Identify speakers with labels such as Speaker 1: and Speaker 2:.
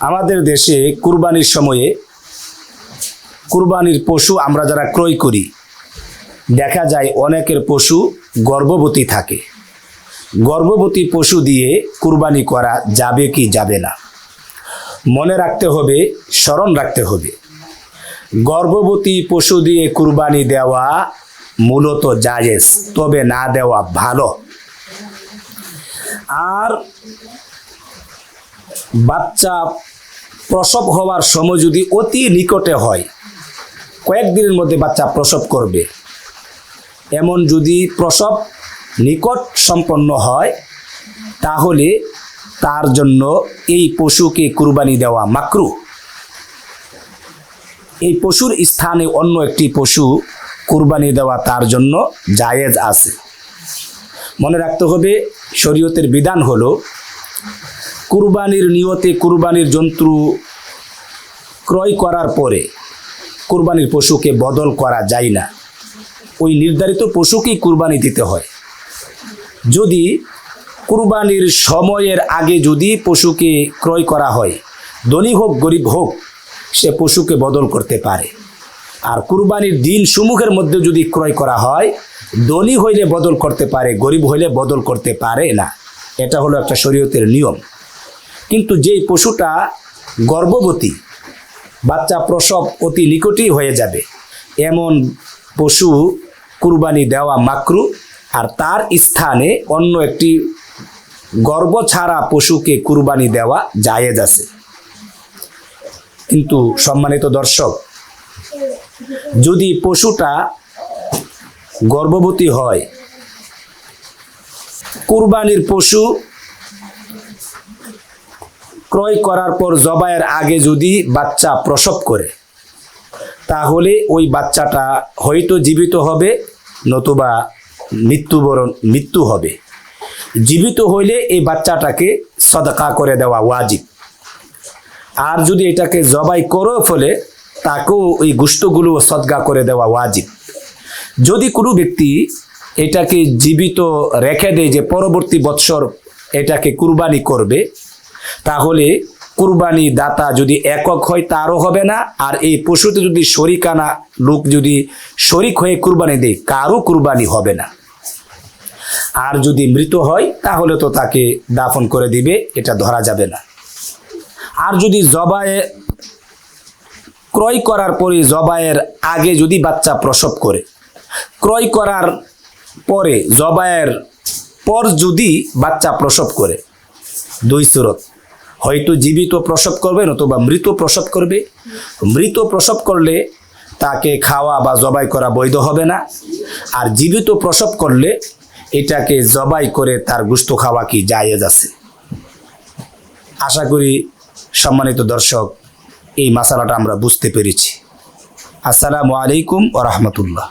Speaker 1: আমাদের দেশে কুরবানির সময়ে কুরবানির পশু আমরা যারা ক্রয় করি, দেখা যায় অনেকের পশু গর্ভবতী থাকে। গর্ভবতী পশু দিয়ে কুরবানি করা যাবে কি যাবে না? মনে রাখতে হবে, স্মরণ রাখতে হবে। গর্ভবতী পশু দিয়ে কুরবানি দেওয়া মূলত জায়েজ, তবে না দেওয়া ভালো। আর বাচ্চা প্রসব হওয়ার সময় যদি অতি নিকটে হয়, কয়েকদিনের মধ্যে বাচ্চা প্রসব করবে। এমন যদি প্রসব নিকট সম্পন্ন হয়, তাহলে তার জন্য এই পশুকে কুরবানি দেওয়া মাকরু। এই পশুর স্থানে অন্য একটি পশু কুরবানি দেওয়া তার জন্য জায়েজ আছে। মনে রাখতে হবে, শরীয়তের বিধান হলো কুরবানির নিয়তে কুরবানির জন্তু ক্রয় করার পরে কুরবানির পশুকে বদল করা যায় না। ওই নির্ধারিত পশুকেই কুরবানি দিতে হয়। যদি কুরবানির সময়ের আগে যদি পশুকে ক্রয় করা হয়, ধনী হোক, গরিব হোক, সে পশুকে বদল করতে পারে। আর কুরবানির দিন সমূহের মধ্যে যদি ক্রয় করা হয়, ধনী হইলে বদল করতে পারে, গরিব হইলে বদল করতে পারে না। এটা হলো একটা শরীয়তের নিয়ম। কিন্তু যেই পশুটা গর্ভবতী, বাচ্চা প্রসব অতি নিকটই হয়ে যাবে। এমন পশু কুরবানি দেওয়া মাকরু, আর তার স্থানে অন্য একটি গর্ভ ছাড়া পশুকে কুরবানি দেওয়া জায়েজ আছে। কিন্তু সম্মানিত দর্শক, যদি পশুটা গর্ভবতী হয়, কুরবানির পশু ক্রয় করার পর জবাইয়ের আগে যদি বাচ্চা প্রসব করে, তাহলে ওই বাচ্চাটা হয়তো জীবিত হবে নতুবা মৃত্যুবরণ, মৃত্যু হবে। জীবিত হইলে এই বাচ্চাটাকে সদকা করে দেওয়া ওয়াজিব। আর যদি এটাকে জবাই করো ফলে, তাকেও ওই গুস্তগুলো সদকা করে দেওয়া ওয়াজিব। যদি কোনো ব্যক্তি এটাকে জীবিত রেখে দেয় যে পরবর্তী বৎসর এটাকে কুরবানি করবে তাহলে কুরবানি দাতা যদি একক হয়, তারও হবে না। আর এই পশুতে যদি শরিকানা লোক যদি শরিক হয়ে কুরবানি দেয়, কারও কুরবানি হবে না। আর যদি মৃত হয়, তাহলে তো তাকে দাফন করে দিবে, এটা ধরা যাবে না। আর যদি জবায়ে ক্রয় করার পরে জবায়ের আগে যদি বাচ্চা প্রসব করে, ক্রয় করার পরে জবায়ের পর যদি বাচ্চা প্রসব করে, দুই সুরত। হয়তো জীবিত প্রসব করবে নতুবা মৃত প্রসব করবে। মৃত প্রসব করলে তাকে খাওয়া বা জবাই করা বৈধ হবে না। আর জীবিত প্রসব করলে এটাকে জবাই করে তার গুস্ত খাওয়া কি জায়েজ আছে? আশা করি সম্মানিত দর্শক, এই মশালাটা আমরা বুঝতে পেরেছি। আসসালামু আলাইকুম ও রহমতুল্লাহ।